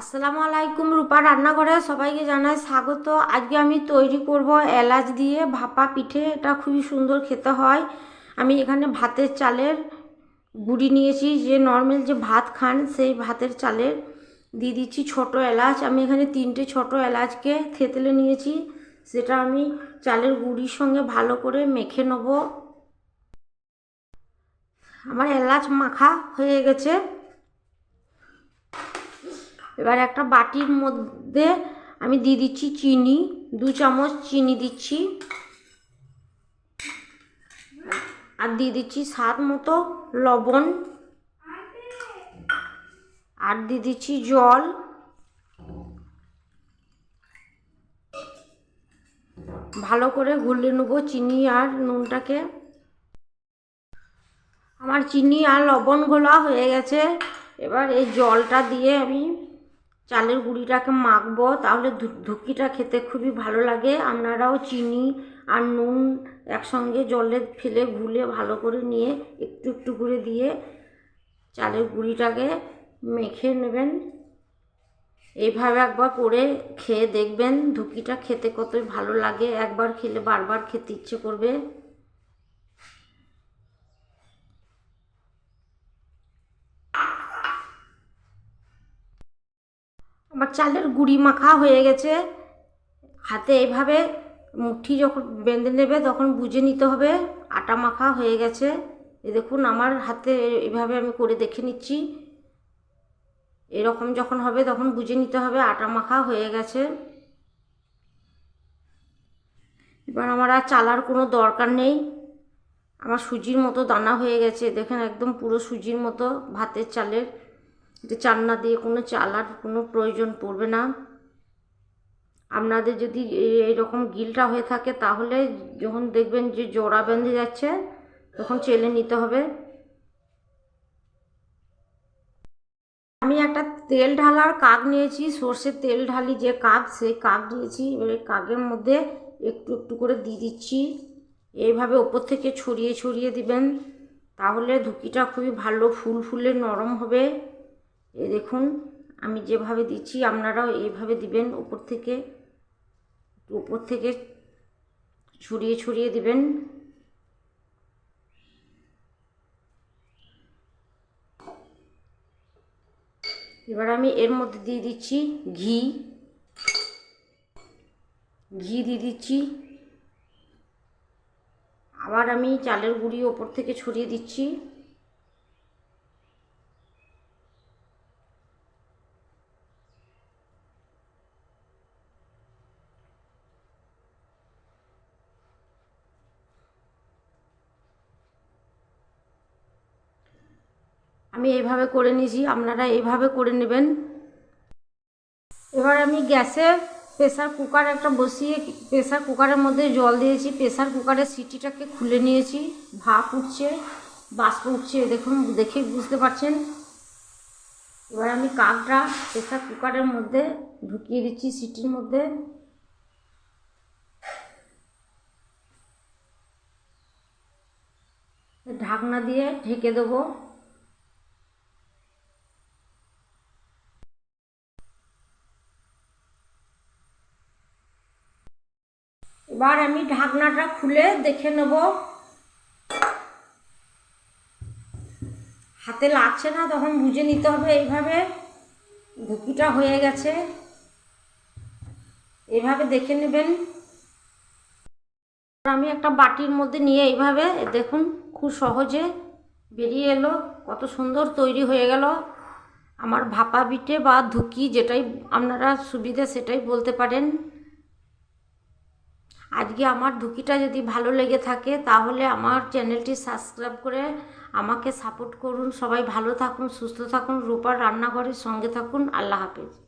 আসসালামু আলাইকুম, রূপা রান্নাঘরে সবাইকে জানাই স্বাগত। আজকে আমি তৈরি করব এলাচ দিয়ে ভাপা পিঠে, এটা খুবই সুন্দর খেতে হয়। আমি এখানে ভাতের চালের গুঁড়ি নিয়েছি, যে নর্মাল যে ভাত খান সেই ভাতের চালের। দিয়ে দিচ্ছি ছোটো এলাচ, আমি এখানে তিনটে ছোট এলাচকে থেতলে নিয়েছি, সেটা আমি চালের গুড়ির সঙ্গে ভালো করে মেখে নেব। আমার এলাচ মাখা হয়ে গেছে। এবার একটা বাটির মধ্যে আমি দিয়ে দিচ্ছি চিনি, দু চামচ চিনি দিচ্ছি। আর দিয়ে দিচ্ছি স্বাদ মতো লবণ। আর দিয়ে দিচ্ছি জল। ভালো করে গুলে নেব চিনি আর নুনটাকে। আমার চিনি আর লবণ গোলা হয়ে গেছে। এবার এই জলটা দিয়ে আমি চালের গুঁড়িটাকে মাখবো, তাহলে ধুকিটা খেতে খুবই ভালো লাগে। আপনারাও চিনি আর নুন একসঙ্গে জলে ফেলে গুলে ভালো করে নিয়ে একটু একটু করে দিয়ে চালের গুঁড়িটাকে মেখে নেবেন। এইভাবে একবার করে খেয়ে দেখবেন, ধুকিটা খেতে কতই ভালো লাগে। একবার খেলে বারবার খেতে ইচ্ছে করবে। আমার চালের গুঁড়ি মাখা হয়ে গেছে। হাতে এইভাবে মুঠি যখন বেঁধে নেবে তখন বুঝে নিতে হবে, আটা মাখা হয়ে গেছে। এ দেখুন, আমার হাতে এভাবে আমি করে দেখে নিচ্ছি। এরকম যখন হবে তখন বুঝে নিতে হবে, আটা মাখা হয়ে গেছে। এবার আমার আর চালার কোনো দরকার নেই। আমার সুজির মতো দানা হয়ে গেছে। দেখেন, একদম পুরো সুজির মতো ভাতের চালের যে চান্না দিয়ে কোনো চালার কোনো প্রয়োজন পড়বে না। আপনাদের যদি এই- এইরকম গিলটা হয়ে থাকে, তাহলে যখন দেখবেন যে জোড়া বেঁধে যাচ্ছে, তখন চেলে নিতে হবে। আমি একটা তেল ঢালার কাক নিয়েছি, সর্ষের তেল ঢালি যে কাক সেই কাক নিয়েছি। এবার কাকের মধ্যে একটু একটু করে দিয়ে দিচ্ছি। এইভাবে ওপর থেকে ছড়িয়ে ছড়িয়ে দিবেন, তাহলে ধুকিটা খুবই ভালো, ফুল ফুলে নরম হবে। এই দেখুন, আমি যেভাবে দিচ্ছি, আপনারাও এইভাবে দিবেন, উপর থেকে উপর থেকে ছড়িয়ে ছড়িয়ে দিবেন। এবার আমি এর মধ্যে দিয়ে দিচ্ছি ঘি। ঘি দিয়ে দিচ্ছি। আবার আমি চালের গুঁড়ি ওপর থেকে ছড়িয়ে দিচ্ছি। আমি এইভাবে করে নিয়েছি, আপনারা এইভাবে করে নেবেন। এবার আমি গ্যাসে প্রেসার কুকার একটা বসিয়ে, প্রেসার কুকারের মধ্যে জল দিয়েছি। প্রেসার কুকারের সিটিটাকে খুলে নিয়েছি। ভাপ উঠছে, বাষ্প উঠছে, দেখুন দেখে বুঝতে পারছেন। এবার আমি কাকটা প্রেসার কুকারের মধ্যে ঢুকিয়ে দিচ্ছি সিটির মধ্যে। ঢাকনা দিয়ে ঢেকে দেবো। এবার আমি ঢাকনাটা খুলে দেখে নেব। হাতে লাগছে না, তখন বুঝে নিতে হবে এইভাবে। ধুকিটা হয়ে গেছে। এইভাবে দেখে নেবেন। আমি একটা বাটির মধ্যে নিয়ে এইভাবে, দেখুন খুব সহজে বেরিয়ে এলো, কত সুন্দর তৈরি হয়ে গেল। আমার ভাপা পিঠে বা ধুকি যেটাই আপনারা সুবিধে সেটাই বলতে পারেন। আজকে আমার ধুকিটা যদি ভালো লেগে থাকে, তাহলে আমার চ্যানেলটি সাবস্ক্রাইব করে আমাকে সাপোর্ট করুন। সবাই ভালো থাকুন, সুস্থ থাকুন। রূপার রান্নাঘরের সঙ্গে থাকুন। আল্লাহ হাফেজ।